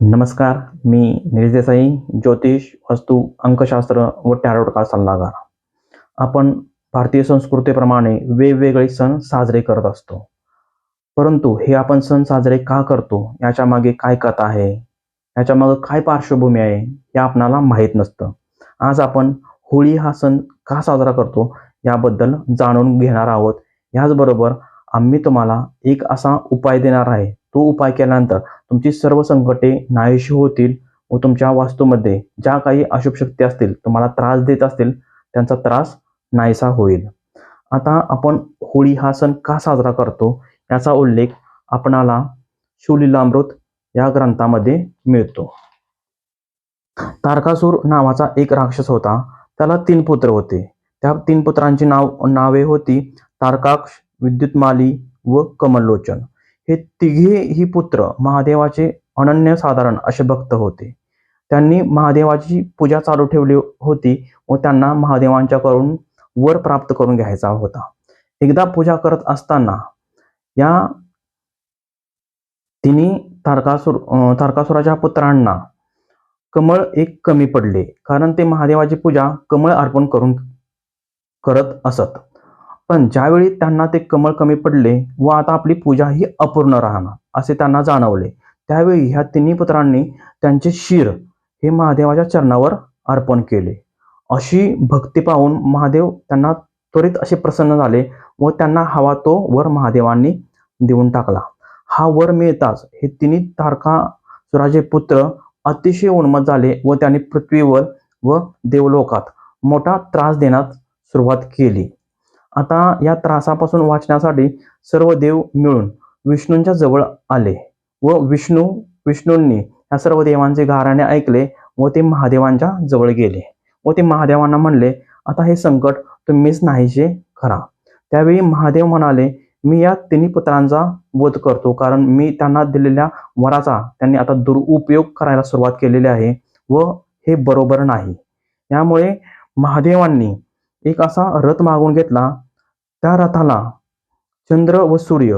नमस्कार मी निलेश देसाई ज्योतिष वस्तू अंकशास्त्र व टॅरोटकार सल्लागार. आपण भारतीय संस्कृतीप्रमाणे वेगवेगळे सण साजरे करत असतो. परंतु हे आपण सण साजरे का करतो? याच्या मागे काय कथा आहे? याच्या मागे काय पार्श्वभूमी आहे? हे आपणाला माहीत नसतं. आज आपण होळी हा सण का साजरा करतो? याबद्दल जाणून घेणार आहोत. याचबरोबर आम्ही तुम्हाला एक असा उपाय देणार आहे. तो उपाय केल्यानंतर तुमची सर्व संकटे नाहीशी होतील व तुमच्या वास्तूमध्ये ज्या काही अशुभ शक्ती असतील तुम्हाला त्रास देत असतील त्यांचा त्रास नाहीसा होईल. आता आपण होळी हा सण का साजरा करतो याचा उल्लेख आपणाला शिवलीलामृत या ग्रंथामध्ये मिळतो. तारकासूर नावाचा एक राक्षस होता त्याला तीन पुत्र होते. त्या तीन पुत्रांची नाव नावे होती तारकाक्ष विद्युतमाली व कमललोचन हे तिघे ही पुत्र महादेवाचे अनन्य साधारण असे भक्त होते. त्यांनी महादेवाची पूजा चालू ठेवली होती व त्यांना महादेवांच्याकडून वर प्राप्त करून घ्यायचा होता. एकदा पूजा करत असताना या तिने तारकासुर तारकासुराच्या पुत्रांना कमळ एक कमी पडले कारण ते महादेवाची पूजा कमळ अर्पण करून करत असत. पण ज्यावेळी त्यांना ते कमळ कमी पडले व आता आपली पूजा ही अपूर्ण राहणार असे त्यांना जाणवले त्यावेळी ह्या तिन्ही पुत्रांनी त्यांचे शिर हे महादेवाच्या चरणावर अर्पण केले. अशी भक्ती पाहून महादेव त्यांना त्वरित असे प्रसन्न झाले व त्यांना हवा तो वर महादेवांनी देऊन टाकला. हा वर मिळताच हे तिन्ही तारका सुराजे पुत्र अतिशय उन्मत झाले व त्यांनी पृथ्वीवर व देवलोकात मोठा त्रास देण्यास सुरुवात केली. आता या त्रासापासून वाचण्यासाठी सर्व देव मिळून विष्णूंच्या जवळ आले व विष्णू विष्णूंनी या सर्व देवांचे गाराणे ऐकले व ते महादेवांच्या जवळ गेले. व ते महादेवांना म्हणले आता हे संकट तुम्हीच नाहीसे करा. त्यावेळी महादेव म्हणाले मी या तिन्ही पुत्रांचा वध करतो कारण मी त्यांना दिलेल्या वराचा त्यांनी आता दुरुपयोग करायला सुरुवात केलेली आहे व हे बरोबर नाही. यामुळे महादेवांनी एक असा रथ मागून घेतला त्या रथाला चंद्र व सूर्य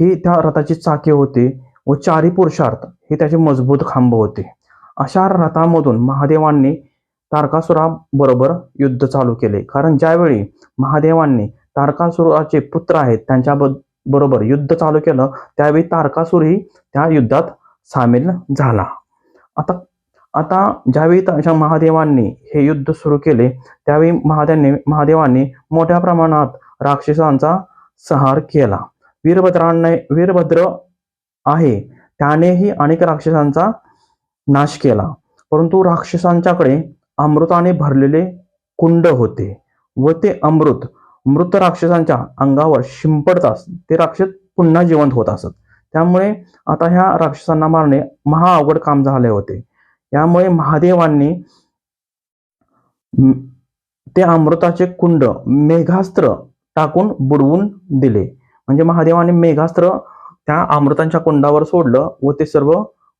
ही त्या रथाची चाके होते व चारी पुरुषार्थ हे त्याचे मजबूत खांब होते. अशा रथामधून महादेवांनी तारकासुराबरोबर युद्ध चालू केले. कारण ज्यावेळी महादेवांनी तारकासुराचे पुत्र आहेत त्यांच्या बरोबर युद्ध चालू केलं त्यावेळी तारकासुरही त्या युद्धात सामील झाला. आता आता ज्यावेळी त्याच्या महादेवांनी हे युद्ध सुरू केले त्यावेळी महादेवांनी महादेवांनी मोठ्या प्रमाणात राक्षसांचा संहार केला. वीरभद्राने वीरभद्र आहे त्यानेही अनेक राक्षसांचा नाश केला. परंतु राक्षसांच्याकडे अमृताने भरलेले कुंड होते व ते अमृत मृत राक्षसांच्या अंगावर शिंपडताच ते राक्षस पुन्हा जिवंत होत असत. त्यामुळे आता ह्या राक्षसांना मारणे महा अवघड काम झाले होते. यामुळे महादेवांनी ते अमृताचे कुंड मेघास्त्र टाकून बुडवून दिले. म्हणजे महादेवाने मेघास्त्र त्या अमृतांच्या कुंडावर सोडलं व ते सर्व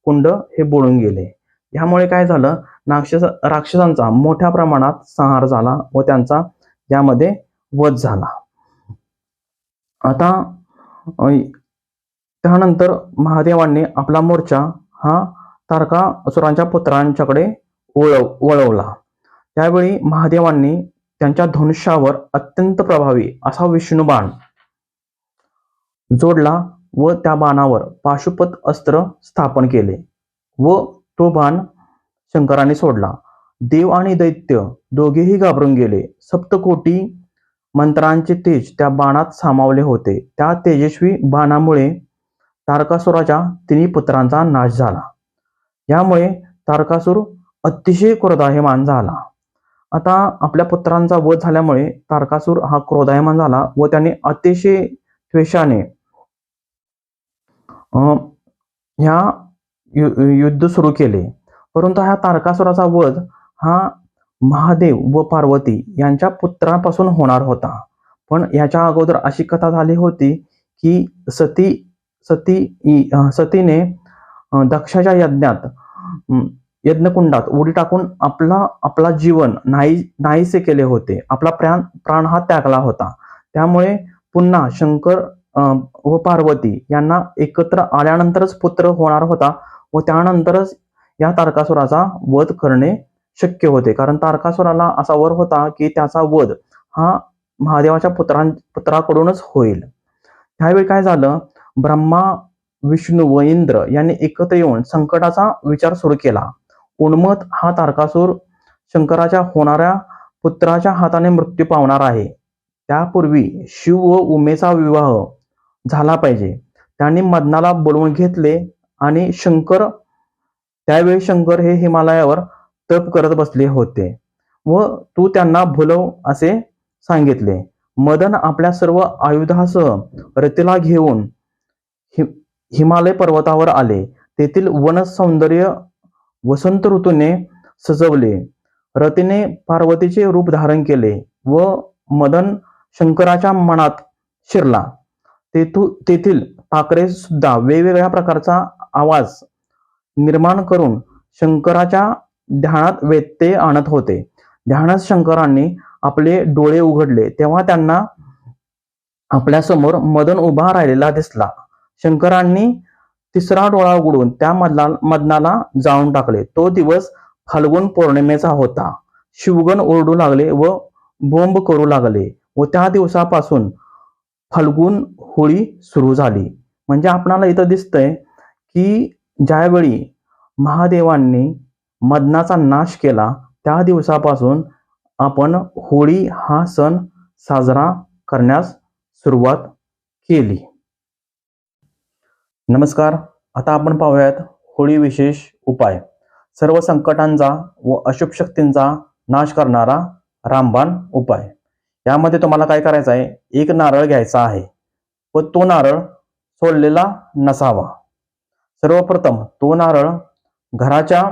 कुंड हे बुडून गेले. यामुळे काय झालं? राक्षस राक्षसांचा मोठ्या प्रमाणात संहार झाला व त्यांचा यामध्ये वध झाला. आता त्यानंतर महादेवांनी आपला मोर्चा हा तारकासुरांच्या पुत्रांच्याकडे वळव वळवला. त्यावेळी महादेवांनी त्यांच्या धनुष्यावर अत्यंत प्रभावी असा विष्णू बाण जोडला व त्या बाणावर पाशुपत अस्त्र स्थापन केले व तो बाण शंकराने सोडला. देव आणि दैत्य दोघेही घाबरून गेले. सप्तकोटी मंत्रांचे तेज त्या बाणात सामावले होते. त्या तेजस्वी बाणामुळे तारकासुराच्या तिन्ही पुत्रांचा नाश झाला. यामुळे तारकासूर अतिशय क्रोधायमान झाला. आता आपल्या पुत्रांचा वध झाल्यामुळे तारकासूर हा क्रोधायमान झाला व त्याने अतिशय त्वेषाने अं, ह्या युद्ध सुरू केले. परंतु ह्या तारकासुराचा वध हा महादेव व पार्वती यांच्या पुत्रापासून होणार होता. पण याच्या अगोदर अशी कथा झाली होती की सती सती सतीने दक्षाच्या यज्ञात यज्ञकुंडात उडी टाकून आपला आपला जीवन नाही नाहीसे केले होते. आपला प्राण प्राण हा त्यागला होता. त्यामुळे पुन्हा शंकर व पार्वती यांना एकत्र आल्यानंतरच पुत्र होणार होता व त्यानंतरच या तारकासुराचा वध करणे शक्य होते. कारण तारकासुराला असा वर होता की त्याचा वध हा महादेवाच्या पुत्रां पुत्राकडूनच होईल. त्यावेळी काय झालं? ब्रह्मा विष्णू व इंद्र यांनी एकत्र येऊन संकटाचा विचार सुरू केला. उन्मत हा तारकासूर शंकराच्या होणाऱ्या पुत्राच्या हाताने मृत्यू पावणार आहे. त्यापूर्वी शिव व उमेचा विवाह झाला पाहिजे. त्यांनी मदनाला बोलवून घेतले आणि शंकर त्यावेळी शंकर हे हिमालयावर तप करत बसले होते व तू त्यांना भुलव असे सांगितले. मदन आपल्या सर्व आयुधासह रतीला घेऊन हि- हिमालय पर्वतावर आले. तेथील वन सौंदर्य वसंत ऋतूने सजवले. रतीने पार्वतीचे रूप धारण केले व मदन शंकराच्या मनात शिरला. तेथू तेथील पाखरे सुद्धा वेगवेगळ्या प्रकारचा आवाज निर्माण करून शंकराच्या ध्यानात व्यत्यय आणत होते. ध्यानात शंकरांनी आपले डोळे उघडले तेव्हा त्यांना आपल्यासमोर मदन उभा राहिलेला दिसला. शंकरांनी तिसरा डोळा उघडून त्या मदला मदनाला जाळून टाकले. तो दिवस फाल्गुन पौर्णिमेचा होता. शिवगण ओरडू लागले व बोंब करू लागले व त्या दिवसापासून फाल्गुन होळी सुरू झाली. म्हणजे आपणाला इथं दिसतंय की ज्यावेळी महादेवांनी मदनाचा नाश केला त्या दिवसापासून आपण होळी हा सण साजरा करण्यास सुरुवात केली. नमस्कार. आता आपण पाहूयात होळी विशेष उपाय. सर्व संकटांचा व अशुभ शक्तींचा नाश करणारा रामबाण उपाय. यामध्ये तुम्हाला काय करायचं आहे? एक नारळ घ्यायचा आहे व तो नारळ सोडलेला नसावा. सर्वप्रथम तो नारळ घराच्या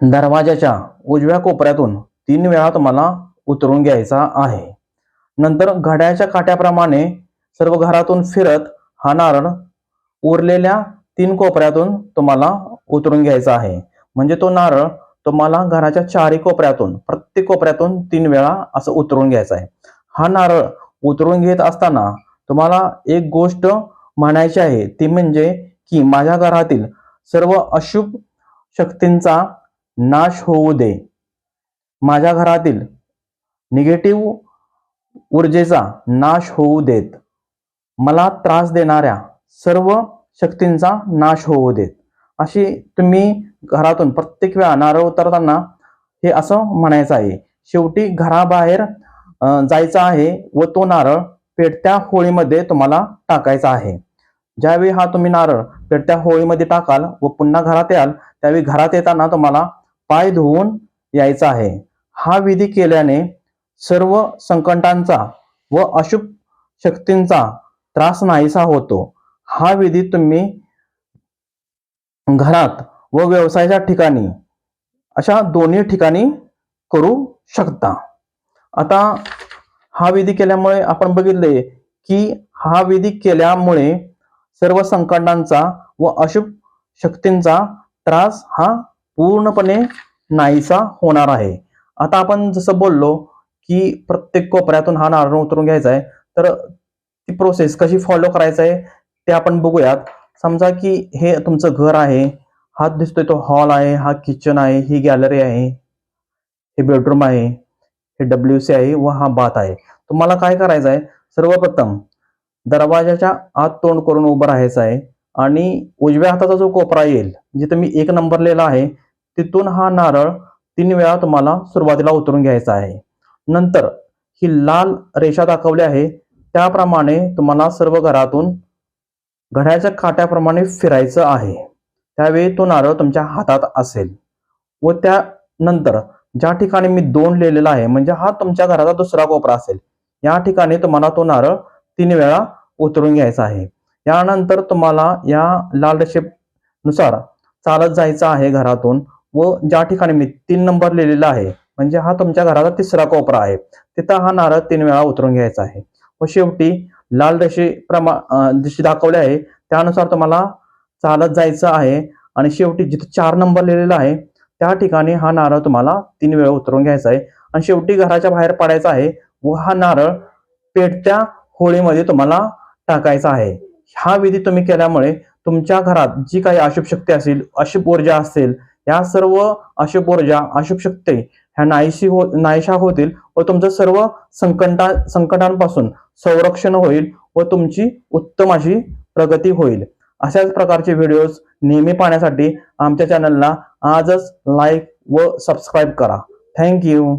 दरवाजाच्या उजव्या कोपऱ्यातून तीन वेळा तुम्हाला उतरून घ्यायचा आहे. नंतर घड्याच्या काट्याप्रमाणे सर्व घरातून फिरत हा नारळ उरलेल्या तीन कोपऱ्यातून तुम्हाला उतरून घ्यायचा आहे. म्हणजे तो नारळ तुम्हाला घराच्या चारही कोपऱ्यातून प्रत्येक कोपऱ्यातून तीन वेळा असं उतरून घ्यायचा आहे. हा नारळ उतरून घेत असताना तुम्हाला एक गोष्ट म्हणायची आहे. ती म्हणजे की माझ्या घरातील सर्व अशुभ शक्तींचा नाश होऊ दे. माझ्या घरातील निगेटिव्ह ऊर्जेचा नाश होऊ देत. मला त्रास देणाऱ्या सर्व शक्तींचा नाश होऊ देत. अशी तुम्ही घरातून प्रत्येक वेळा नारळ उतरताना हे असं म्हणायचं आहे. शेवटी घराबाहेर जायचं आहे व तो नारळ पेटत्या होळीमध्ये तुम्हाला टाकायचा आहे. ज्यावेळी हा तुम्ही नारळ पेटत्या होळीमध्ये टाकाल व पुन्हा घरात याल त्यावेळी घरात येताना तुम्हाला पाय धुवून यायचा आहे. हा विधी केल्याने सर्व संकटांचा व अशुभ शक्तींचा त्रास नाहीसा होतो. हा विधी तुम्ही घरात व व्यवसायाच्या ठिकाणी अशा दोन्ही ठिकाणी करू शकता. आता हा विधी केल्यामुळे आपण बघितले की हा विधी केल्यामुळे सर्व संकटांचा व अशुभ शक्तींचा त्रास हा पूर्णपणे नाहीसा होणार आहे. आता आपण जसं बोललो की प्रत्येक कोपऱ्यातून हा नारळ उतरून घ्यायचा आहे तर ती प्रोसेस कशी फॉलो करायचं आहे ते आपण बघूयात. समजा की हे तुमचं घर आहे. हा दिसतोय तो हॉल आहे हा किचन आहे ही गॅलरी आहे हे बेडरूम आहे हे डब्ल्यू सी आहे व हा बाथ आहे. तुम्हाला काय करायचं आहे? सर्वप्रथम दरवाजाच्या आत तोंड करून उभं राहायचं आहे आणि उजव्या हाताचा जो कोपरा येईल जिथे मी एक नंबर लिहिला आहे तिथून हा नारळ तीन वेळा तुम्हाला सुरुवातीला उतरून घ्यायचा आहे. नंतर ही लाल रेषा दाखवली आहे. त्याप्रमाणे तुम्हाला सर्व घरातून घड्याच्या काट्याप्रमाणे फिरायचं आहे. त्यावेळी तो नारळ तुमच्या हातात असेल. व त्यानंतर ज्या ठिकाणी मी दोन लिहिलेला आहे म्हणजे हा तुमच्या घराचा दुसरा कोपरा असेल या ठिकाणी तुम्हाला तो नारळ तीन वेळा उतरून घ्यायचा आहे. यानंतर तुम्हाला या लाल नुसार चालत जायचं आहे घरातून व ज्या ठिकाणी मी तीन नंबर लिहिलेला आहे म्हणजे हा तुमच्या घराचा तिसरा कोपरा आहे. तिथं हा नारळ तीन वेळा उतरून घ्यायचा आहे. व शेवटी लाल रेषे प्रमा जशी दाखवली आहे. त्यानुसार तुम्हाला चालत जायचं आहे आणि शेवटी जिथं चार नंबर लिहिलेला आहे त्या ठिकाणी हा नारळ तुम्हाला तीन वेळा उतरून घ्यायचा आहे. आणि शेवटी घराच्या बाहेर पडायचा आहे व हा नारळ पेटत्या होळीमध्ये तुम्हाला टाकायचा आहे. हा विधी तुम्ही केल्यामुळे तुमच्या घरात जी काही अशुभ शक्ती असेल अशुभ ऊर्जा असेल या सर्व अशुभ ऊर्जा अशुभ शक्ती ह्या नाहीशी हो नाहीशा होतील व तुमचं सर्व संकटा संकटांपासून संरक्षण होईल व तुमची उत्तम अशी प्रगती होईल. अशाच प्रकारचे व्हिडिओज नेहमी पाहण्यासाठी आमच्या चॅनलला आजच लाईक व सबस्क्राईब करा. थँक्यू